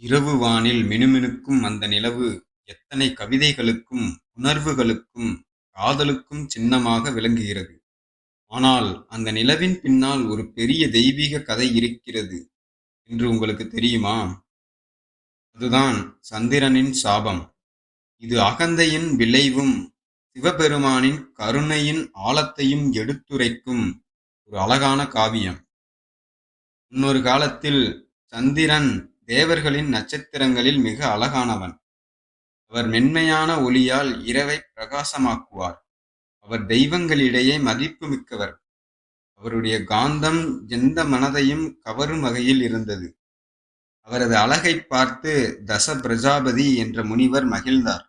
இரவு வானில் மினுமினுக்கும் அந்த நிலவு எத்தனை கவிதைகளுக்கும், உணர்வுகளுக்கும், காதலுக்கும் சின்னமாக விளங்குகிறது. ஆனால் அந்த நிலவின் பின்னால் ஒரு பெரிய தெய்வீக கதை இருக்கிறது என்று உங்களுக்கு தெரியுமா? அதுதான் சந்திரனின் சாபம். இது அகந்தையின் விளைவும், சிவபெருமானின் கருணையின் ஆழத்தையும் எடுத்துரைக்கும் ஒரு அழகான காவியம். முன்னொரு காலத்தில் சந்திரன் தேவர்களின் நட்சத்திரங்களில் மிக அழகானவன். அவர் மென்மையான ஒளியால் இரவைப் பிரகாசமாக்குவார். அவர் தெய்வங்களிடையே மதிப்பு மிக்கவர் அவருடைய காந்தம் எந்த மனதையும் கவரும் வகையில் இருந்தது. அவரது அழகைப் பார்த்து தச பிரஜாபதி என்ற முனிவர் மகிழ்ந்தார்.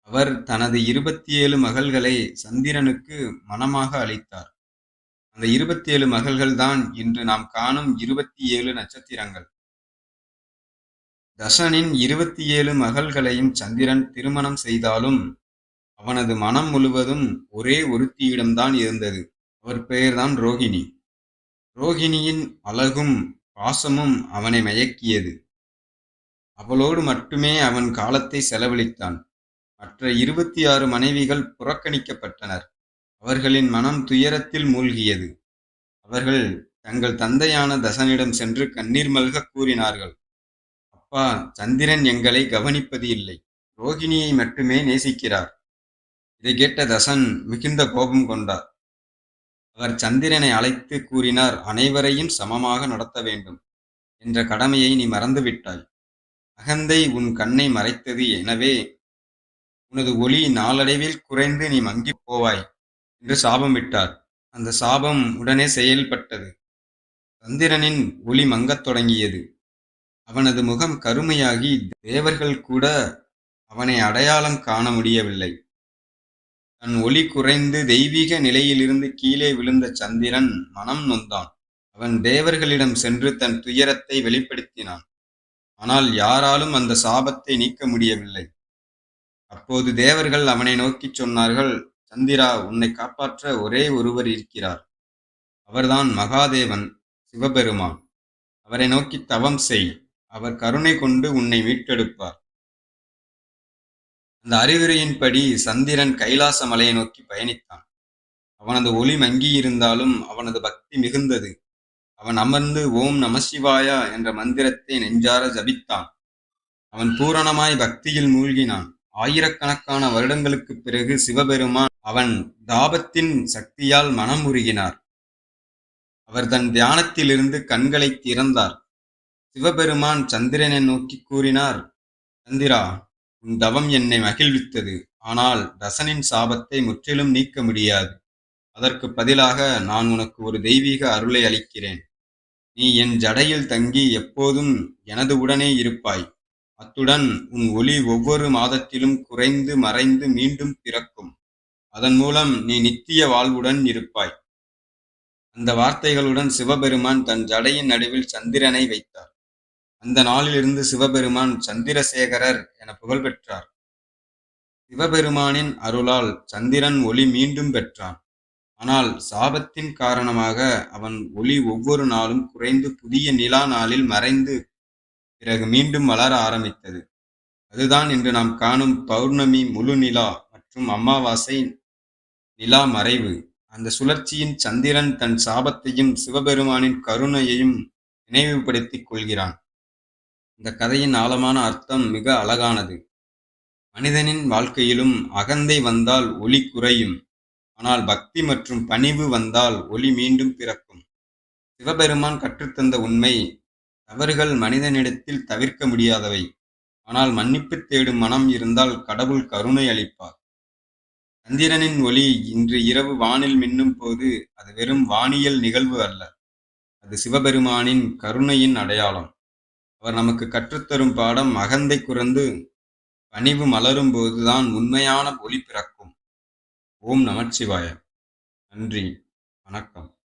அவர் தனது இருபத்தி ஏழு மகள்களை சந்திரனுக்கு மனமாக அளித்தார். அந்த இருபத்தி ஏழு மகள்கள்தான் இன்று நாம் காணும் இருபத்தி ஏழு நட்சத்திரங்கள். தசனின் இருபத்தி ஏழு மகள்களையும் சந்திரன் திருமணம் செய்தாலும், அவனது மனம் முழுவதும் ஒரே ஒருத்தியிடம்தான் இருந்தது. அவர் பெயர்தான் ரோகிணி. ரோகிணியின் அழகும் பாசமும் அவனை மயக்கியது. அவளோடு மட்டுமே அவன் காலத்தை செலவழித்தான். மற்ற இருபத்தி ஆறு மனைவிகள் புறக்கணிக்கப்பட்டனர். அவர்களின் மனம் துயரத்தில் மூழ்கியது. அவர்கள் தங்கள் தந்தையான தசனிடம் சென்று கண்ணீர் மல்க கூறினார்கள். அப்பா, சந்திரன் எங்களை கவனிப்பது இல்லை. ரோகிணியை மட்டுமே நேசிக்கிறார். இதைக் கேட்ட தசன் மிகுந்த கோபம் கொண்டார். அவர் சந்திரனை அழைத்து கூறினார் அனைவரையும் சமமாக நடத்த வேண்டும் என்ற கடமையை நீ மறந்துவிட்டாய். அகந்தை உன் கண்ணை மறைத்தது எனவே உனது ஒளி நாளடைவில் குறைந்து நீ மங்கிப் போவாய் என்று சாபம் விட்டார் அந்த சாபம் உடனே செயல்பட்டது. சந்திரனின் ஒளி மங்கத் தொடங்கியது. அவனது முகம் கருமையாகி தேவர்கள் கூட அவனை அடையாளம் காண முடியவில்லை. தன் ஒளி குறைந்து தெய்வீக நிலையிலிருந்து கீழே விழுந்த சந்திரன் மனம் நொந்தான். அவன் தேவர்களிடம் சென்று தன் துயரத்தை வெளிப்படுத்தினான். ஆனால் யாராலும் அந்த சாபத்தை நீக்க முடியவில்லை. அப்போது தேவர்கள் அவனை நோக்கிச் சொன்னார்கள் சந்திரா உன்னை காப்பாற்ற ஒரே ஒருவர் இருக்கிறார். அவர்தான் மகாதேவன் சிவபெருமான். அவரை நோக்கி தவம் செய். அவர் கருணை கொண்டு உன்னை மீட்டெடுப்பார். அந்த அறிவுரையின்படி சந்திரன் கைலாச மலையை நோக்கி பயணித்தான். அவனது ஒளி மங்கியிருந்தாலும் அவனது பக்தி மிகுந்தது. அவன் அமர்ந்து ஓம் நமசிவாயா என்ற மந்திரத்தை நெஞ்சார ஜபித்தான். அவன் பூரணமாய் பக்தியில் மூழ்கினான். ஆயிரக்கணக்கான வருடங்களுக்குப் பிறகு சிவபெருமான் அவன் தாபத்தின் சக்தியால் மனம் உருகினார். அவர் தன் தியானத்திலிருந்து கண்களைத் திறந்தார். சிவபெருமான் சந்திரனை நோக்கி கூறினார் சந்திரா, உன் தவம் என்னை மகிழ்வித்தது. ஆனால் தசனின் சாபத்தை முற்றிலும் நீக்க முடியாது. அதற்குப் பதிலாக நான் உனக்கு ஒரு தெய்வீக அருளை அளிக்கிறேன். நீ என் ஜடையில் தங்கி எப்போதும் எனது உடனே இருப்பாய். அத்துடன் உன் ஒளி ஒவ்வொரு மாதத்திலும் குறைந்து மறைந்து மீண்டும் பிறக்கும். அதன் மூலம் நீ நித்திய வாழ்வுடன் இருப்பாய். அந்த வார்த்தைகளுடன் சிவபெருமான் தன் ஜடையின் நடுவில் சந்திரனை வைத்தார். அந்த நாளிலிருந்து சிவபெருமான் சந்திரசேகரர் என புகழ் பெற்றார். சிவபெருமானின் அருளால் சந்திரன் ஒளி மீண்டும் பெற்றான். ஆனால் சாபத்தின் காரணமாக அவன் ஒளி ஒவ்வொரு நாளும் குறைந்து புதிய நிலா நாளில் மறைந்து பிறகு மீண்டும் வளர ஆரம்பித்தது. அதுதான் இன்று நாம் காணும் பௌர்ணமி முழு நிலா மற்றும் அமாவாசை நிலா மறைவு. அந்த சுழற்சியின் சந்திரன் தன் சாபத்தையும் சிவபெருமானின் கருணையையும் நினைவுபடுத்திக் கொள்கிறான். இந்த கதையின் ஆழமான அர்த்தம் மிக அழகானது. மனிதனின் வாழ்க்கையிலும் அகந்தை வந்தால் ஒளி குறையும். ஆனால் பக்தி மற்றும் பணிவு வந்தால் ஒளி மீண்டும் பிறக்கும். சிவபெருமான் கற்றுத்தந்த உண்மை தவறுகள் மனிதனிடத்தில் தவிர்க்க முடியாதவை. ஆனால் மன்னிப்பு தேடும் மனம் இருந்தால் கடவுள் கருணை அளிப்பார். சந்திரனின் ஒளி இன்று இரவு வானில் மின்னும் போது அது வெறும் வானியல் நிகழ்வு அல்ல. அது சிவபெருமானின் கருணையின் அடையாளம். அவர் நமக்கு கற்றுத்தரும் பாடம் அகந்தை குறந்து பணிவு மலரும் போதுதான் உண்மையான ஒளி பிறக்கும். ஓம் நமச்சிவாய! நன்றி! வணக்கம்!